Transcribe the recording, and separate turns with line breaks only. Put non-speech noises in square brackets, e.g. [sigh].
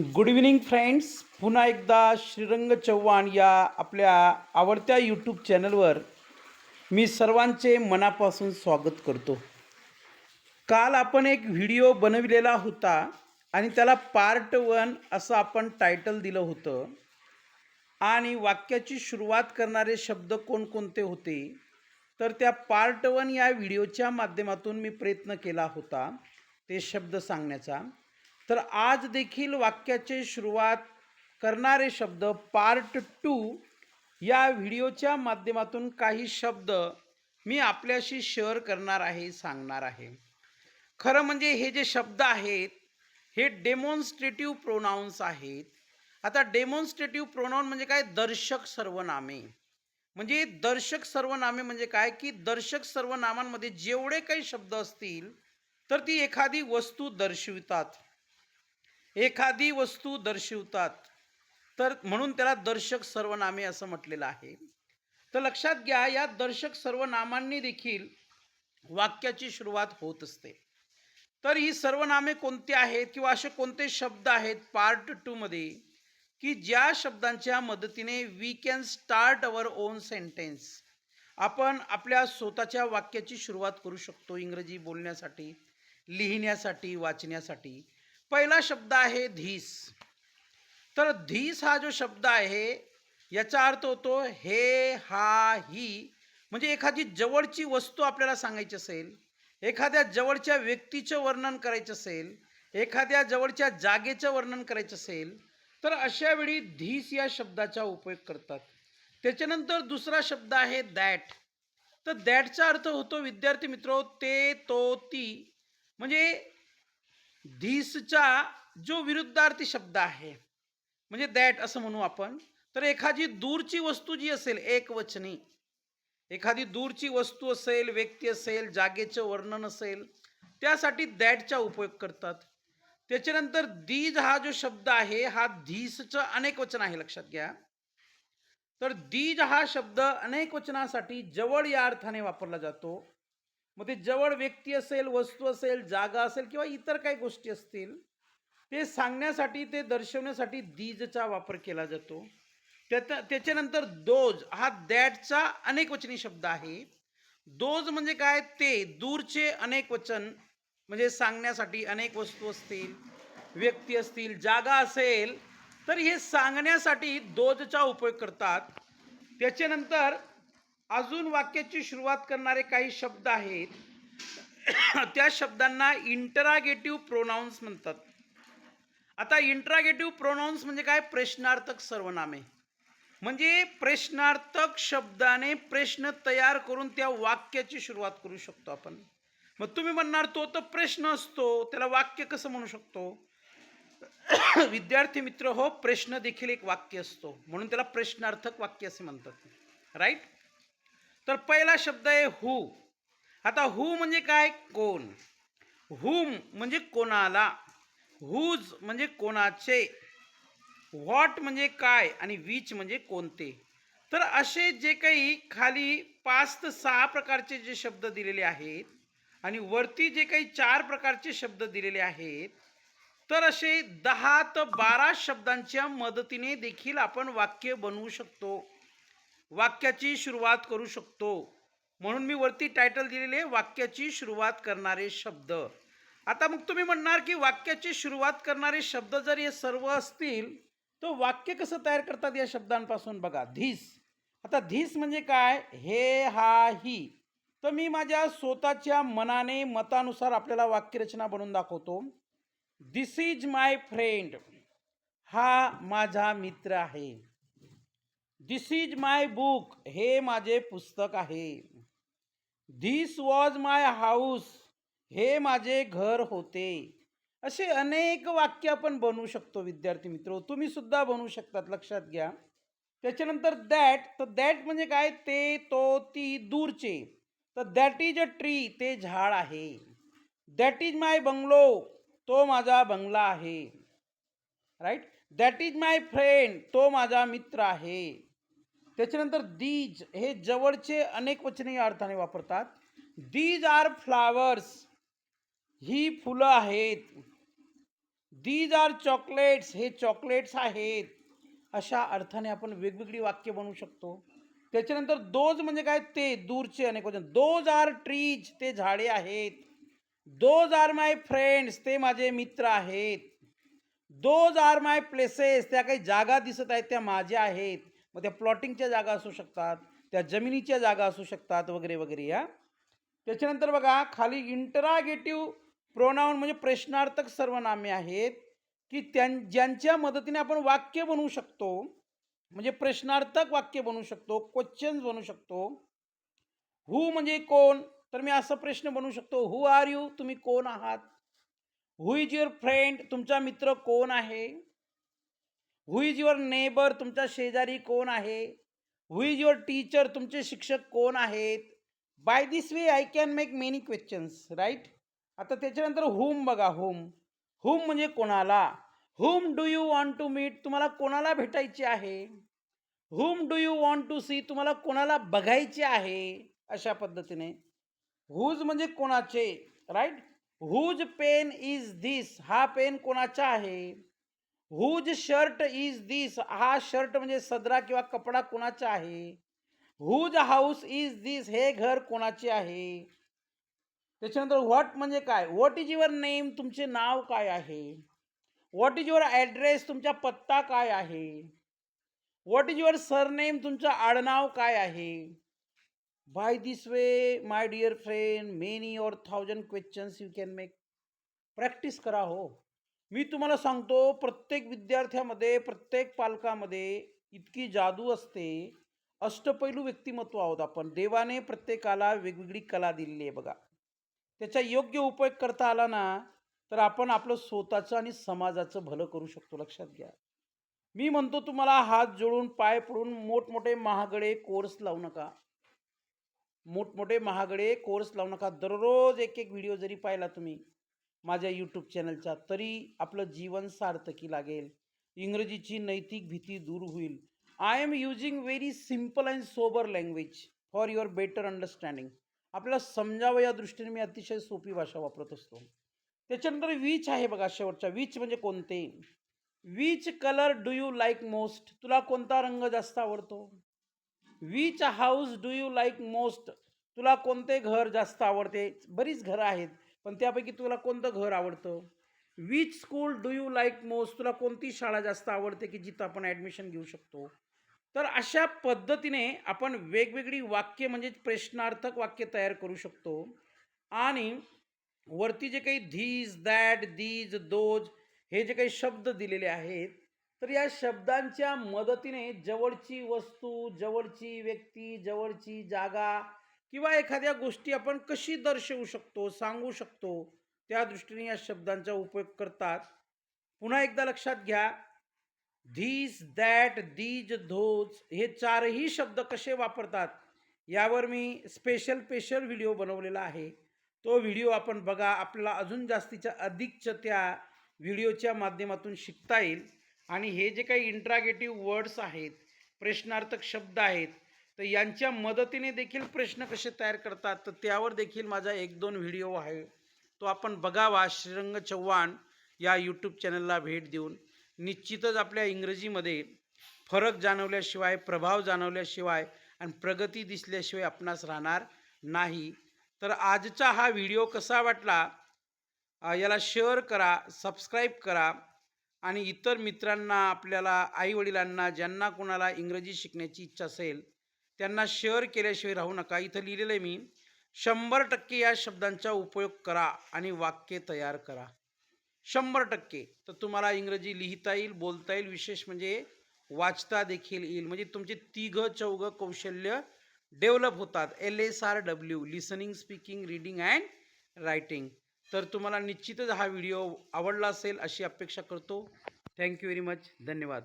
Good evening friends पुन्हा एकदा श्रीरंग चव्हाण या आपल्या आवडत्या यूट्यूब चॅनलवर मी सर्वांचे मनापासून स्वागत करतो. काल आपण एक व्हिडिओ बनविलेला होता आणि त्याला पार्ट वन असं आपण टायटल दिलं होतं. आणि वाक्याची सुरुवात करणारे शब्द कोणकोणते होते? तर त्या पार्ट वन या व्हिडिओच्या माध्यमातून मी प्रयत्न केला होता ते शब्द सांगण्याचा. तर आज देखील वाक्याचे सुरुवात करणारे शब्द पार्ट टू या व्हिडिओच्या माध्यमातून काही शब्द मी आपल्याशी शेअर करणार आहे सांगणार आहे. खरं म्हणजे हे जे शब्द आहेत हे डेमॉन्स्ट्रेटिव्ह प्रोनाऊन्स आहेत. आता डेमॉन्स्ट्रेटिव्ह प्रोनाऊन म्हणजे काय? दर्शक सर्वनामे. म्हणजे दर्शक सर्वनामे म्हणजे काय? की दर्शक सर्वनामांमध्ये जेवढे काही शब्द असतील तर ती एखादी वस्तू दर्शवितात. एखादी वस्तू दर्शवतात तर म्हणून त्याला दर्शक सर्वनामे असं म्हटलेलं आहे. तर लक्षात घ्या या दर्शक सर्वनामांनी देखील वाक्याची सुरुवात होत असते. तर ही सर्वनामे कोणती आहेत किंवा असे कोणते शब्द आहेत? पार्ट टूमध्ये की ज्या शब्दांच्या मदतीने we can start our own sentence आपण आपल्या स्वतःच्या वाक्याची सुरुवात करू शकतो इंग्रजी बोलण्यासाठी लिहिण्यासाठी वाचण्यासाठी. पहिला शब्द आहे धीस. तर धीस हा जो शब्द आहे याचा अर्थ होतो हे हा ही. म्हणजे एखादी जवळची वस्तू आपल्याला सांगायची असेल एखाद्या जवळच्या व्यक्तीचं वर्णन करायचं असेल एखाद्या जवळच्या जागेचं वर्णन करायचं असेल तर अशा वेळी धीस या शब्दाचा उपयोग करतात. त्याच्यानंतर दुसरा शब्द आहे दॅट. तर दॅटचा अर्थ होतो विद्यार्थी मित्र ते तो ती. म्हणजे धीसचा जो विरुद्धार्थी शब्द आहे म्हणजे दॅट असं म्हणू आपण तर एखादी दूरची वस्तू जी असेल एक वचनी एखादी दूरची वस्तू असेल व्यक्ती असेल जागेचं वर्णन असेल त्यासाठी दॅटचा उपयोग करतात. त्याच्यानंतर दीज हा जो शब्द आहे हा धीसचं अनेक वचन आहे लक्षात घ्या. तर दीज हा शब्द अनेक वचनासाठी जवळ या अर्थाने वापरला जातो. मग ते जवळ व्यक्ती असेल वस्तू असेल जागा असेल किंवा इतर काही गोष्टी असतील ते सांगण्यासाठी ते दर्शवण्यासाठी दीजचा वापर केला जातो. त्यात त्याच्यानंतर दोज हा दॅटचा अनेक वचनी शब्द आहे. दोज म्हणजे काय? ते दूरचे अनेक वचन म्हणजे सांगण्यासाठी अनेक वस्तू असतील व्यक्ती असतील जागा असेल तर हे सांगण्यासाठी दोजचा उपयोग करतात. त्याच्यानंतर अजून वाक्याची सुरुवात करणारे काही शब्द आहेत. [coughs] त्या शब्दांना इंटरागेटिव्ह प्रोनाऊन्स म्हणतात. आता इंटरागेटिव्ह प्रोनाऊन्स म्हणजे काय? प्रश्नार्थक सर्वनामे. म्हणजे प्रश्नार्थक शब्दाने प्रश्न तयार करून त्या वाक्याची सुरुवात करू शकतो आपण. मग तुम्ही म्हणणार तो तर प्रश्न असतो त्याला वाक्य कसं म्हणू शकतो? [coughs] विद्यार्थी मित्र हो प्रश्न देखील एक वाक्य असतो. म्हणून त्याला प्रश्नार्थक वाक्य असे म्हणतात. राईट तर पहिला शब्द आहे हू. आता हू म्हणजे काय? कोण? हुम म्हणजे कोणाला. हुज म्हणजे कोणाचे. व्हॉट म्हणजे काय? आणि विच म्हणजे कोणते? तर असे जे काही खाली पाच ते सहा प्रकारचे जे शब्द दिलेले आहेत आणि वरती जे काही चार प्रकारचे शब्द दिलेले आहेत तर असे दहा ते बारा शब्दांच्या मदतीने देखील आपण वाक्य बनवू शकतो. वाक्याची सुरुवात करू शकतो. म्हणून मी वरती टायटल दिलेले वाक्याची सुरुवात करणारे शब्द. आता मग तुम्ही म्हणणार की वाक्याची सुरुवात करणारे शब्द जर हे सर्व असतील तर वाक्य कसं तयार करतात या शब्दांपासून? बघा धीस. आता धीस म्हणजे काय? हे हा ही. तर मी माझ्या स्वतःच्या मनाने मतानुसार आपल्याला वाक्यरचना बनवून दाखवतो. दिस इज माय फ्रेंड हा माझा मित्र आहे. दिस इज माय बुक हे माझे पुस्तक आहे. धिस वॉज माय हाऊस हे माझे घर होते. असे अनेक वाक्य आपण बनवू शकतो विद्यार्थी मित्र. तुम्ही सुद्धा बनवू शकतात लक्षात घ्या. त्याच्यानंतर दॅट तर दॅट म्हणजे काय? ते तो ती दूरचे. तर दॅट इज अ ट्री ते झाड आहे. दॅट इज माय बंगलो तो माझा बंगला आहे. Right that is my friend तो माझा मित्र आहे. त्याच्यानंतर दीज हे जवळचे अनेक वचने या अर्थाने वापरतात. दीज आर फ्लावर्स ही फुलं आहेत. दीज आर चॉकलेट्स हे चॉकलेट्स आहेत. अशा अर्थाने आपण वेगवेगळी वाक्य बनवू शकतो. त्याच्यानंतर दोज म्हणजे काय? ते दूरचे अनेक वचन. दोज आर ट्रीज ते झाडे आहेत. दोज आर माय फ्रेंड्स ते माझे मित्र आहेत. दोज आर माय प्लेसेस त्या काही जागा दिसत आहेत त्या माझ्या आहेत. मग त्या प्लॉटिंगच्या जागा असू शकतात त्या जमिनीच्या जागा असू शकतात वगैरे वगैरे या. त्याच्यानंतर बघा खाली इंटरागेटिव्ह प्रोनाऊन म्हणजे प्रश्नार्थक सर्वनामे आहेत की त्यां ज्यांच्या मदतीने आपण वाक्य बनवू शकतो म्हणजे प्रश्नार्थक वाक्य बनवू शकतो क्वेश्चन्स बनवू शकतो. हू म्हणजे कोण? तर मी असा प्रश्न बनवू शकतो हू आर यू तुम्ही कोण आहात? हु इज युअर फ्रेंड तुमचा मित्र कोण आहे? हु इज युअर नेबर तुमचा शेजारी कोण आहे? हु इज युअर टीचर तुमचे शिक्षक कोण आहेत? By this way I can make many questions right आता त्याच्यानंतर हुम बघा हुम हुम म्हणजे कोणाला? Whom do you want to meet तुम्हाला कोणाला भेटायचे आहे? Whom do you want to see तुम्हाला कोणाला बघायचे आहे? अशा पद्धतीने. हुज म्हणजे कोणाचे right whose pen is this हा पेन कोणाचा आहे? हुज शर्ट इज दिस हा शर्ट म्हणजे सदरा किंवा कपडा कोणाचा आहे? हुज हाऊस इज दिस हे घर कोणाचे आहे? त्याच्यानंतर व्हॉट म्हणजे काय? व्हॉट इज युअर नेम तुमचे नाव काय आहे? व्हॉट इज युअर ॲड्रेस तुमचा पत्ता काय आहे? व्हॉट इज युअर सरनेम तुमचं आडनाव काय आहे? By this way my dear friend many or thousand questions you can make practice करा हो. मी तुम्हाला सांगतो प्रत्येक विद्यार्थ्यामध्ये प्रत्येक पालकामध्ये इतकी जादू असते. अष्टपैलू व्यक्तिमत्व आहोत आपण. देवाने प्रत्येकाला वेगवेगळी कला दिलेली आहे बघा. त्याचा योग्य उपयोग करता आला ना तर आपण आपलं स्वतःचं आणि समाजाचं भलं करू शकतो. लक्षात घ्या. मी म्हणतो तुम्हाला हात जोडून पाय पडून मोठमोठे महागडे कोर्स लावू नका. मोठमोठे महागडे कोर्स लावू नका. दररोज एक एक व्हिडिओ जरी पाहिला तुम्ही माझ्या यूट्यूब चॅनलचा तरी आपलं जीवन सार्थकी लागेल. इंग्रजीची नैतिक भीती दूर होईल. I am using very simple and sober language for your better understanding आपल्याला समजावं या दृष्टीने मी अतिशय सोपी भाषा वापरत असतो. त्याच्यानंतर विच आहे बघा शेवटचा विच म्हणजे कोणते? Which colour do you like most तुला कोणता रंग जास्त आवडतो? Which house do you like most तुला कोणते घर जास्त आवडते? बरीच घरं आहेत. पण त्यापैकी तुला कोणतं घर आवडतं? Which school do you like most तुला कोणती शाळा जास्त आवडते की जिथं आपण ॲडमिशन घेऊ शकतो? तर अशा पद्धतीने आपण वेगवेगळी वाक्य म्हणजे प्रश्नार्थक वाक्य तयार करू शकतो. आणि वरती जे काही धीज दॅट दीज दोज हे जे काही शब्द दिलेले आहेत तर या शब्दांच्या मदतीने जवळची वस्तू जवळची व्यक्ती जवळची जागा किंवा एखाद्या गोष्टी आपण कशी दर्शवू शकतो सांगू शकतो त्या दृष्टीने या शब्दांचा उपयोग करतात. पुन्हा एकदा लक्षात घ्या. धीस दॅट दीज धोज हे चारही शब्द कसे वापरतात? यावर मी स्पेशल स्पेशल व्हिडिओ बनवलेला आहे. तो व्हिडिओ आपण बघा आपल्याला अजून जास्तीच्या अधिकच्या त्या व्हिडिओच्या माध्यमातून शिकता येईल. आणि हे जे काही इंट्रागेटिव्ह वर्ड्स आहेत प्रश्नार्थक शब्द आहेत तर यांच्या मदतीने देखील प्रश्न कसे तयार करतात? तर त्यावर देखील माझा एक दोन व्हिडिओ आहे. तो आपण बघावा. श्रीरंग चव्हाण या यूट्यूब चॅनलला भेट देऊन. निश्चितच आपल्या इंग्रजीमध्ये फरक जाणवल्याशिवाय प्रभाव जाणवल्याशिवाय आणि प्रगती दिसल्याशिवाय आपणास राहणार नाही. तर आजचा हा व्हिडिओ कसा वाटला? याला शेअर करा सबस्क्राईब करा आणि इतर मित्रांना आपल्याला आईवडिलांना ज्यांना कोणाला इंग्रजी शिकण्याची इच्छा असेल त्यांना शेअर केल्याशिवाय राहू नका. इथं लिहिलेलं आहे मी शंभर टक्के या शब्दांचा उपयोग करा आणि वाक्य तयार करा. शंभर टक्के. तर तुम्हाला इंग्रजी लिहिता येईल बोलता येईल विशेष म्हणजे वाचता देखील येईल. म्हणजे तुमचे तिघं चौघं कौशल्य डेव्हलप होतात. L S R W listening speaking reading and writing तर तुम्हाला निश्चितच हा व्हिडिओ आवडला असेल अशी अपेक्षा करतो. थँक्यू व्हेरी मच धन्यवाद.